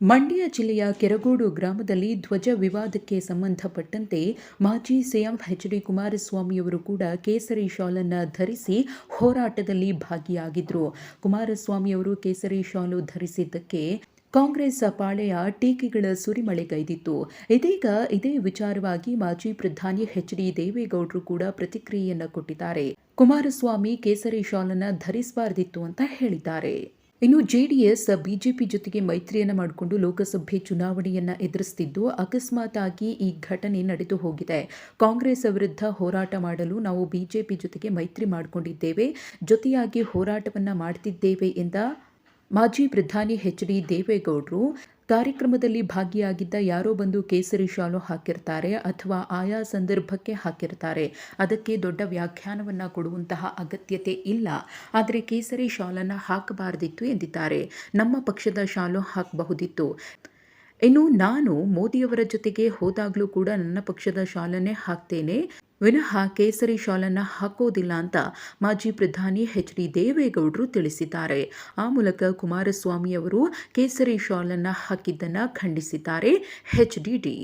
ಮಂಡ್ಯ ಜಿಲ್ಲೆಯ ಕೆರಗೋಡು ಗ್ರಾಮದಲ್ಲಿ ಧ್ವಜ ವಿವಾದಕ್ಕೆ ಸಂಬಂಧಪಟ್ಟಂತೆ ಮಾಜಿ ಸಿಎಂ ಎಚ್ ಡಿ ಕುಮಾರಸ್ವಾಮಿಯವರು ಕೂಡ ಕೇಸರಿ ಶಾಲನ್ನು ಧರಿಸಿ ಹೋರಾಟದಲ್ಲಿ ಭಾಗಿಯಾಗಿದ್ದರು ಕುಮಾರಸ್ವಾಮಿಯವರು ಕೇಸರಿ ಶಾಲು ಧರಿಸಿದ್ದಕ್ಕೆ ಕಾಂಗ್ರೆಸ್ ಪಾಳೆಯ ಟೀಕೆಗಳ ಸುರಿಮಳೆಗೈದಿತ್ತು ಇದೀಗ ಇದೇ ವಿಚಾರವಾಗಿ ಮಾಜಿ ಪ್ರಧಾನಿ ಎಚ್ ಡಿ ದೇವೇಗೌಡರು ಕೂಡ ಪ್ರತಿಕ್ರಿಯೆಯನ್ನು ಕೊಟ್ಟಿದ್ದಾರೆ. ಕುಮಾರಸ್ವಾಮಿ ಕೇಸರಿ ಶಾಲನ್ನು ಧರಿಸಬಾರದಿತ್ತು ಅಂತ ಹೇಳಿದ್ದಾರೆ. ಇನ್ನು ಜೆಡಿಎಸ್ ಬಿಜೆಪಿ ಜೊತೆಗೆ ಮೈತ್ರಿಯನ್ನು ಮಾಡಿಕೊಂಡು ಲೋಕಸಭೆ ಚುನಾವಣೆಯನ್ನು ಎದುರಿಸುತ್ತಿದ್ದು ಅಕಸ್ಮಾತ್ ಆಗಿ ಈ ಘಟನೆ ನಡೆದು ಹೋಗಿದೆ. ಕಾಂಗ್ರೆಸ್ ವಿರುದ್ಧ ಹೋರಾಟ ಮಾಡಲು ನಾವು ಬಿಜೆಪಿ ಜೊತೆಗೆ ಮೈತ್ರಿ ಮಾಡಿಕೊಂಡಿದ್ದೇವೆ. ಜೊತೆಯಾಗಿ ಹೋರಾಟವನ್ನು ಮಾಡ್ತಿದ್ದೇವೆ ಎಂದ ಮಾಜಿ ಪ್ರಧಾನಿ ಎಚ್ ಡಿ ದೇವೇಗೌಡರು. ಕಾರ್ಯಕ್ರಮದಲ್ಲಿ ಭಾಗಿಯಾಗಿದ್ದ ಯಾರೋ ಬಂದು ಕೇಸರಿ ಶಾಲು ಹಾಕಿರ್ತಾರೆ ಅಥವಾ ಆಯಾ ಸಂದರ್ಭಕ್ಕೆ ಹಾಕಿರ್ತಾರೆ. ಅದಕ್ಕೆ ದೊಡ್ಡ ವ್ಯಾಖ್ಯಾನವನ್ನು ಕೊಡುವಂತಹ ಅಗತ್ಯತೆ ಇಲ್ಲ. ಆದರೆ ಕೇಸರಿ ಶಾಲನ್ನು ಹಾಕಬಾರದಿತ್ತು ಎಂದಿದ್ದಾರೆ. ನಮ್ಮ ಪಕ್ಷದ ಶಾಲು ಹಾಕಬಹುದಿತ್ತು. ಇನ್ನು ನಾನು ಮೋದಿಯವರ ಜೊತೆಗೆ ಹೋದಾಗಲೂ ಕೂಡ ನನ್ನ ಪಕ್ಷದ ಶಾಲನ್ನೇ ಹಾಕ್ತೇನೆ. ವಿನಃ ಕೇಸರಿ ಶಾಲನ್ನು ಹಾಕೋದಿಲ್ಲ ಅಂತ ಮಾಜಿ ಪ್ರಧಾನಿ ಎಚ್ ಡಿ ದೇವೇಗೌಡರು ತಿಳಿಸಿದ್ದಾರೆ. ಆ ಮೂಲಕ ಕುಮಾರಸ್ವಾಮಿ ಅವರು ಕೇಸರಿ ಶಾಲನ್ನು ಹಾಕಿದ್ದನ್ನು ಖಂಡಿಸಿದ್ದಾರೆ ಎಚ್ ಡಿ ಡಿ.